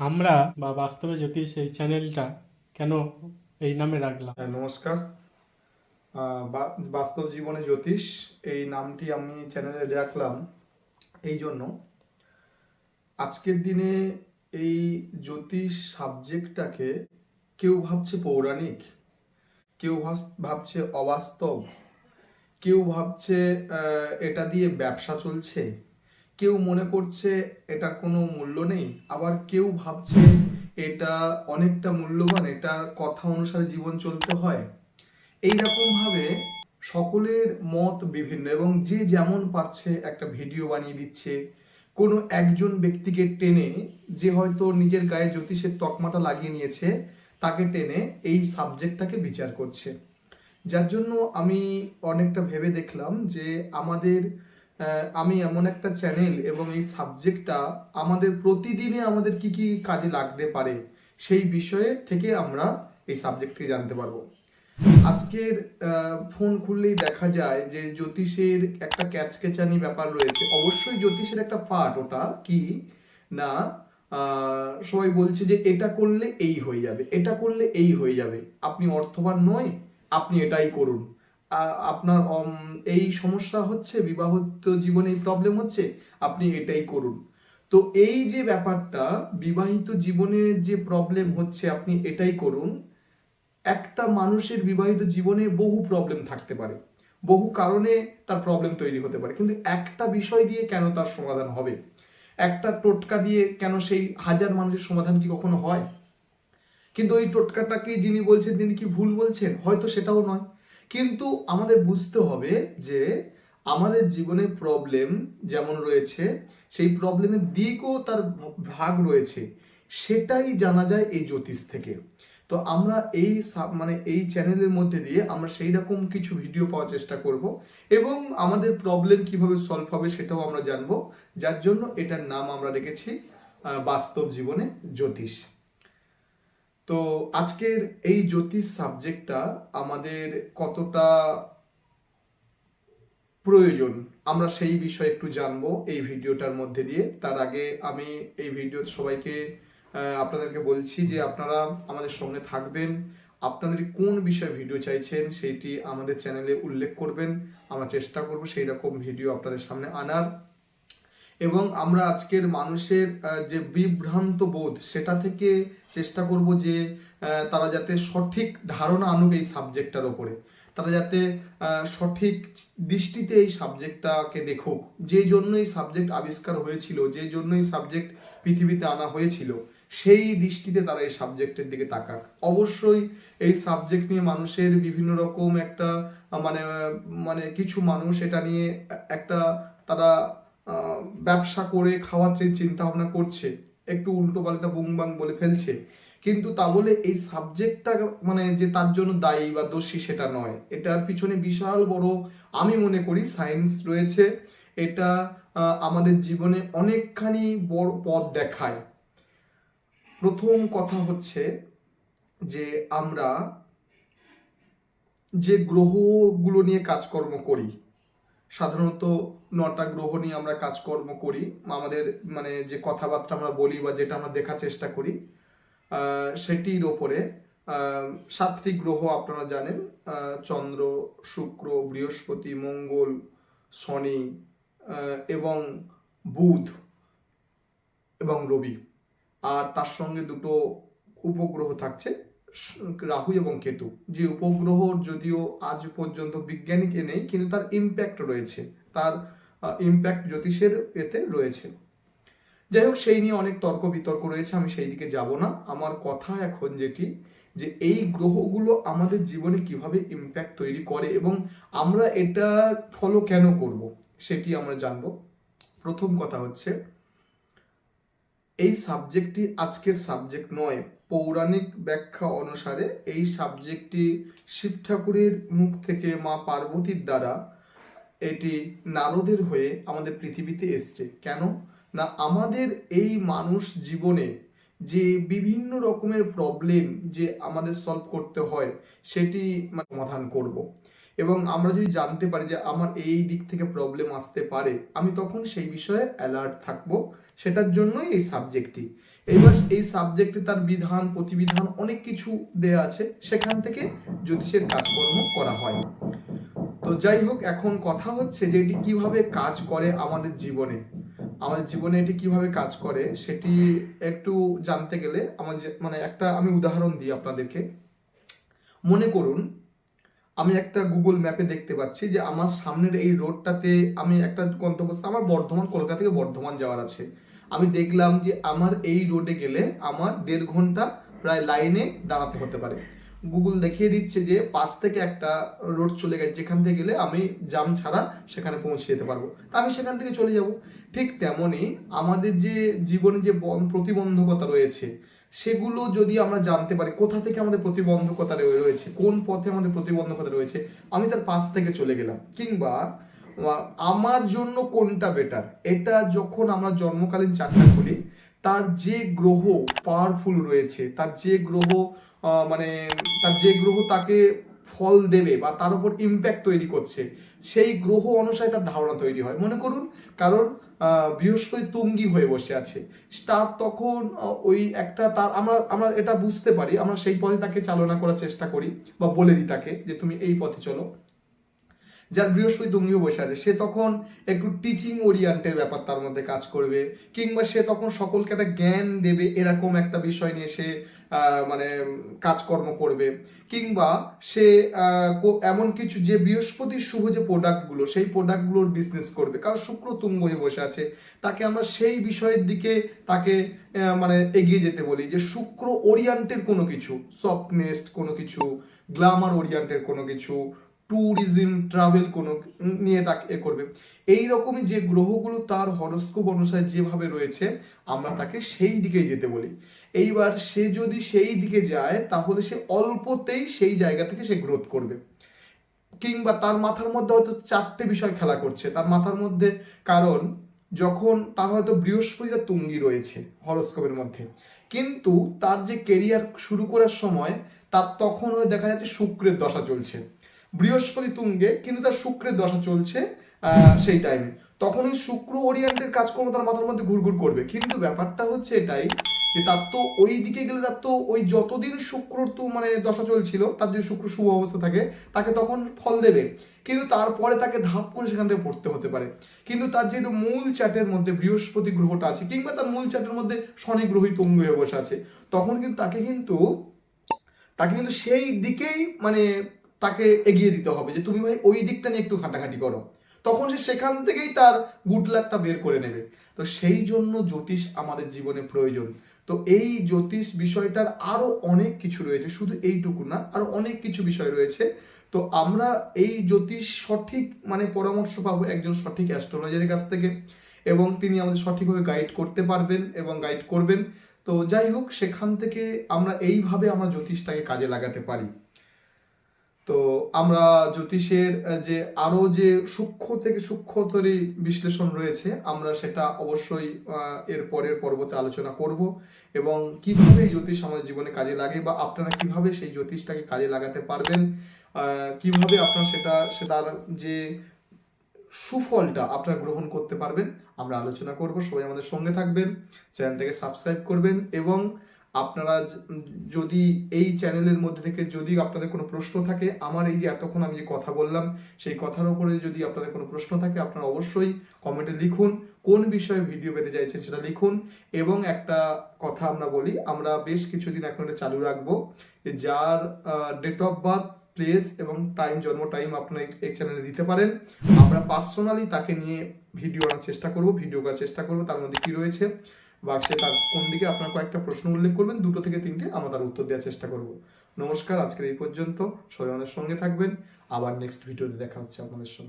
আমরা বা বাস্তবে জ্যোতিষ এই চ্যানেলটা কেন এই নামে রাখলাম? হ্যাঁ, নমস্কার। বাস্তব জীবনে জ্যোতিষ এই নামটি আমি চ্যানেলে রাখলাম এই জন্য। আজকের দিনে এই জ্যোতিষ সাবজেক্টটাকে কেউ ভাবছে পৌরাণিক কেউ ভাবছে অবাস্তব কেউ ভাবছে এটা দিয়ে ব্যবসা চলছে কেউ মনে করছে এটার কোনো মূল্য নেই, আবার কেউ ভাবছে এটা অনেকটা মূল্যবান এটার কথা অনুসারে জীবন চলতে হয়। এইরকম ভাবে সকলের মত বিভিন্ন এবং যে যেমন পারছে একটা ভিডিও বানিয়ে দিচ্ছে, কোনো একজন ব্যক্তিকে টেনে যে হয়তো নিজের গায়ে জ্যোতিষের তকমাটা লাগিয়ে নিয়েছে, তাকে টেনে এই সাবজেক্টটাকে বিচার করছে। যার জন্য আমি অনেকটা ভেবে দেখলাম যে আমাদের আমি এমন একটা চ্যানেল এবং এই সাবজেক্টটা আমাদের প্রতিদিনে আমাদের কি কি কাজে লাগতে পারে সেই বিষয়ে থেকে আমরা এই সাবজেক্টকে জানতে পারব। আজকের ফোন খুললেই দেখা যায় যে জ্যোতিষের একটা ক্যাচকেচানি ব্যাপার রয়েছে। অবশ্যই জ্যোতিষের একটা পার্ট ওটা কি? না সবাই বলছে যে এটা করলে এই হয়ে যাবে, এটা করলে এই হয়ে যাবে। আপনি অর্থবান নয়, আপনি এটাই করুন। আপনার এই সমস্যা হচ্ছে, বিবাহিত জীবনে প্রবলেম হচ্ছে, আপনি এটাই করুন। তো এই যে ব্যাপারটা, বিবাহিত জীবনে যে প্রবলেম হচ্ছে, আপনি এটাই করুন, একটা মানুষের বিবাহিত জীবনে বহু প্রবলেম থাকতে পারে। বহু কারণে তার প্রবলেম তৈরি হতে পারে। কিন্তু একটা বিষয় দিয়ে কেন তার সমাধান হবে? একটা টোটকা দিয়ে কেন সেই হাজার মানুষের সমাধান কি কখনো হয়? কিন্তু ওই টোটকাটাকে যিনি বলছেন, তিনি কি ভুল বলছেন? হয়তো সেটাও নয়। কিন্তু আমাদের বুঝতে হবে যে আমাদের জীবনে প্রবলেম যেমন রয়েছে, সেই প্রবলেমের দিকও তার ভাগ রয়েছে। সেটাই জানা যায় এই জ্যোতিষ থেকে। তো আমরা এই মানে এই চ্যানেলের মধ্যে দিয়ে আমরা সেই রকম কিছু ভিডিও পাওয়ার চেষ্টা করব এবং আমাদের প্রবলেম কীভাবে সলভ হবে সেটাও আমরা জানব। যার জন্য এটার নাম আমরা রেখেছি বাস্তব জীবনে জ্যোতিষ। তো আজকের এই জ্যোতিষ সাবজেক্টটা আমাদের কতটা প্রয়োজন, আমরা সেই বিষয়ে একটু জানব এই ভিডিওটার মধ্যে দিয়ে। তার আগে আমি এই ভিডিও সবাইকে আপনাদেরকে বলছি যে আপনারা আমাদের সঙ্গে থাকবেন। আপনাদের কোন বিষয়ে ভিডিও চাইছেন সেইটি আমাদের চ্যানেলে উল্লেখ করবেন। আমরা চেষ্টা করব সেই রকম ভিডিও আপনাদের সামনে আনার। এবং আমরা আজকের মানুষের যে বিভ্রান্ত বোধ, সেটা থেকে চেষ্টা করব যে তারা যাতে সঠিক ধারণা আনুক এই সাবজেক্টটার ওপরে। তারা যাতে সঠিক দৃষ্টিতে এই সাবজেক্টটাকে দেখুক। যে জন্য এই সাবজেক্ট আবিষ্কার হয়েছিল যে জন্য এই সাবজেক্ট পৃথিবীতে আনা হয়েছিল, সেই দৃষ্টিতে তারা এই সাবজেক্টের দিকে তাকাক। অবশ্যই এই সাবজেক্ট নিয়ে মানুষের বিভিন্ন রকম একটা মানে মানে কিছু মানুষ এটা নিয়ে একটা তারা ব্যবসা করে খাওয়ার চেয়ে চিন্তা ভাবনা করছে, একটু উল্টো পাল্টা বুংবাং বলে ফেলছে। কিন্তু তা বলে এই সাবজেক্টটা মানে যে তার জন্য দায়ী বা দোষী সেটা নয়। এটার পিছনে বিশাল বড় আমি মনে করি সায়েন্স রয়েছে। এটা আমাদের জীবনে অনেকখানি বড় পথ দেখায়। প্রথম কথা হচ্ছে যে আমরা যে গ্রহগুলো নিয়ে কাজকর্ম করি সাধারণত নটা গ্রহ নিয়ে আমরা কাজকর্ম করি, আমাদের মানে যে কথাবার্তা আমরা বলি বা যেটা আমরা দেখার চেষ্টা করি সেটির ওপরে সাতটি গ্রহ আপনারা জানেন চন্দ্র, শুক্র, বৃহস্পতি, মঙ্গল, শনি এবং বুধ এবং রবি। আর তার সঙ্গে দুটো উপগ্রহ থাকছে রাহু এবং কেতু। যে উপগ্রহ যদিও আজ পর্যন্ত বিজ্ঞানীকে নেই, কিন্তু তার ইম্প্যাক্ট রয়েছে। তার ইম্প্যাক্ট জ্যোতিষের এতে রয়েছে। যাই হোক, সেই নিয়ে অনেক তর্ক বিতর্ক রয়েছে, আমি সেই দিকে যাব না। আমার কথা এখন যেটি, যে এই গ্রহগুলো আমাদের জীবনে কীভাবে ইম্প্যাক্ট তৈরি করে এবং আমরা এটা ফলো কেন করব, সেটি আমরা জানব। প্রথম কথা হচ্ছে, এই সাবজেক্টটি আজকের সাবজেক্ট নয়। পৌরাণিক ব্যাখ্যা অনুসারে এই সাবজেক্টটি শিব ঠাকুরের মুখ থেকে মা পার্বতীর দ্বারা এটি নারদের হয়ে আমাদের পৃথিবীতে এসছে। কেন? না, আমাদের এই মানুষ জীবনে যে বিভিন্ন রকমের প্রবলেম যে আমাদের সলভ করতে হয়, সেটি সমাধান করব। এবং আমরা যদি জানতে পারি যে আমার এই দিক থেকে প্রবলেম আসতে পারে, আমি তখন সেই বিষয়ে অ্যালার্ট থাকব। সেটার জন্যই এই সাবজেক্টটি এইবার এই সাবজেক্টে তার বিধান, প্রতিবিধান অনেক কিছু দেয়া আছে। সেখান থেকে জ্যোতিষের কাজকর্ম করা হয়। তো যাই হোক, এখন কথা হচ্ছে যে এটি কীভাবে কাজ করে আমাদের জীবনে। আমাদের জীবনে এটি কীভাবে কাজ করে, সেটি একটু জানতে গেলে আমাদের মানে একটা আমি উদাহরণ দিই আপনাদেরকে। মনে করুন আমি একটা গুগল ম্যাপে দেখতে পাচ্ছি যে আমার সামনের এই রোডটাতে আমি একটা গন্তব্যস্থ আমার বর্ধমান, কলকাতা থেকে বর্ধমান যাওয়ার আছে। আমি দেখলাম যে আমার এই রোডে গেলে আমার দেড় ঘণ্টা প্রায় লাইনে দাঁড়াতে হতে পারে। গুগল দেখিয়ে দিচ্ছে যে পাশ থেকে একটা রোড চলে গেছে, যেখান থেকে গেলে আমি জাম ছাড়া সেখানে পৌঁছে যেতে পারব। তা আমি সেখান থেকে চলে যাব। ঠিক তেমনই আমাদের যে জীবনে যে বন- প্রতিবন্ধকতা রয়েছে সেগুলো যদি আমরা জানতে পারি, কোথা থেকে আমাদের প্রতিবন্ধকতা রয়ে- রয়েছে, কোন পথে আমাদের প্রতিবন্ধকতা রয়েছে, আমি তার পাশ থেকে চলে গেলাম। কিংবা আমার জন্য কোনটা বেটার এটা যখন আমরা জন্মকালীন চারটা খুলি, তার যে গ্রহ পাওয়ারফুল রয়েছে, তার যে গ্রহ মানে তার যে গ্রহ তাকে ফল দেবে বা তার উপর ইম্প্যাক্ট তৈরি করছে সেই গ্রহ অনুসারে তার ধারণা তৈরি হয়। মনে করুন কারণ বৃহস্পতি তুঙ্গি হয়ে বসে আছে। তার তখন ওই একটা তার, আমরা আমরা এটা বুঝতে পারি, আমরা সেই পথে তাকে চালনা করার চেষ্টা করি বা বলে দিই তাকে যে, তুমি এই পথে চলো। যার বৃহস্পতি তুঙ্গিও বসে আছে, সে তখন একটু টিচিং ওরিয়েন্টের ব্যাপার তার মধ্যে কাজ করবে, কিংবা সে তখন সকলকে একটা জ্ঞান দেবে এরকম একটা বিষয় নিয়ে সে মানে কাজকর্ম করবে, কিংবা সে এমন কিছু যে বৃহস্পতির শুভ যে প্রোডাক্টগুলো সেই প্রোডাক্টগুলোর বিজনেস করবে। কারণ শুক্র তুঙ্গ হয়ে বসে আছে, তাকে আমরা সেই বিষয়ের দিকে তাকে মানে এগিয়ে যেতে বলি যে শুক্র ওরিয়েন্টের কোনো কিছু সফটনেস কোনো কিছু গ্লামার ওরিয়েন্টের কোনো কিছু ট্যুরিজম ট্রাভেল কোনো নিয়ে তাকে এ করবে। এই রকমই যে গ্রহগুলো তার হরস্কোপ অনুসারে যেভাবে রয়েছে, আমরা তাকে সেই দিকেই যেতে বলি। এইবার সে যদি সেই দিকে যায়, তাহলে সে অল্পতেই সেই জায়গা থেকে সে গ্রোথ করবে। কিংবা তার মাথার মধ্যে হয়তো চারটে বিষয় খেলা করছে। তার মাথার মধ্যে কারণ, যখন তার হয়তো বৃহস্পতি তার তুঙ্গি রয়েছে হরস্কোপের মধ্যে। কিন্তু তার যে কেরিয়ার শুরু করার সময়, তার তখন দেখা যাচ্ছে শুক্রের দশা চলছে। বৃহস্পতি তুঙ্গে, কিন্তু তার শুক্রের দশা চলছে সেই টাইমে তখন ওই শুক্র ওরিয়েন্টের কাজকর্ম তার মাথার মধ্যে ঘুরঘুর করবে। কিন্তু ব্যাপারটা হচ্ছে এটাই যে তার তো ওই দিকে গেলে তার তো ওই যতদিন শুক্র তো মানে দশা চলছিল, তার যদি শুক্র শুভ অবস্থা থাকে, তাকে তখন ফল দেবে। কিন্তু তারপরে তাকে ধাপ করে সেখান থেকে পড়তে হতে পারে। কিন্তু তার যেহেতু মূল চাটের মধ্যে বৃহস্পতি গ্রহটা আছে, কিংবা তার মূল চাটের মধ্যে শনি গ্রহই তুঙ্গ হয়ে বসে আছে, তখন কিন্তু তাকে কিন্তু তাকে কিন্তু সেই দিকেই মানে তাকে এগিয়ে দিতে হবে যে তুমি ভাই ওই দিকটা নিয়ে একটু ঘাটাঘাটি করো। তখন সে সেখান থেকেই তার গুড লাকটা বের করে নেবে। তো সেই জন্য জ্যোতিষ আমাদের জীবনে প্রয়োজন। তো এই জ্যোতিষ বিষয়টার আরও অনেক কিছু রয়েছে, শুধু এইটুকু না, আরও অনেক কিছু বিষয় রয়েছে। তো আমরা এই জ্যোতিষ সঠিক মানে পরামর্শ পাবো একজন সঠিক অ্যাস্ট্রোলজারের কাছ থেকে এবং তিনি আমাদের সঠিকভাবে গাইড করতে পারবেন এবং গাইড করবেন। তো যাই হোক, সেখান থেকে আমরা এইভাবে আমরা জ্যোতিষটাকে কাজে লাগাতে পারি। তো আমরা জ্যোতিষের যে আরও যে সূক্ষ্ম থেকে সূক্ষ্মতরী বিশ্লেষণ রয়েছে, আমরা সেটা অবশ্যই এর পরের পর্বতে আলোচনা করব। এবং কীভাবে জ্যোতিষ আমাদের জীবনে কাজে লাগে বা আপনারা কীভাবে সেই জ্যোতিষটাকে কাজে লাগাতে পারবেন কীভাবে আপনারা সেটা, সেটার যে সুফলটা আপনারা গ্রহণ করতে পারবেন, আমরা আলোচনা করব। সবাই আমাদের সঙ্গে থাকবেন, চ্যানেলটাকে সাবস্ক্রাইব করবেন এবং আপনারা যদি এই চ্যানেলের মধ্যে থেকে যদি আপনাদের কোনো প্রশ্ন থাকে, আমার এই যে এতক্ষণ আমি যে কথা বললাম, সেই কথার উপরে যদি আপনাদের কোনো প্রশ্ন থাকে, আপনারা অবশ্যই কমেন্টে লিখুন, কোন বিষয়ে ভিডিও পেতে চাইছেন সেটা লিখুন, এবং একটা কথা আমরা বলি, আমরা বেশ কিছুদিন এখন এটা চালু রাখব যার ডেট অফ বার্থ প্লেস এবং টাইম জন্ম টাইম আপনারা এই- চ্যানেলে দিতে পারেন। আমরা পার্সোনালি তাকে নিয়ে ভিডিও আনার চেষ্টা করব ভিডিও করার চেষ্টা করব, তার মধ্যে কি রয়েছে। বা সে তার কোন দিকে আপনার কয়েকটা প্রশ্ন উল্লেখ করবেন, দুটো থেকে তিনটে আমরা তার উত্তর দেওয়ার চেষ্টা করব। নমস্কার, আজকের এই পর্যন্ত। সবাই সঙ্গে থাকবেন। আবার নেক্সট ভিডিওতে দেখা হচ্ছে আপনাদের সঙ্গে।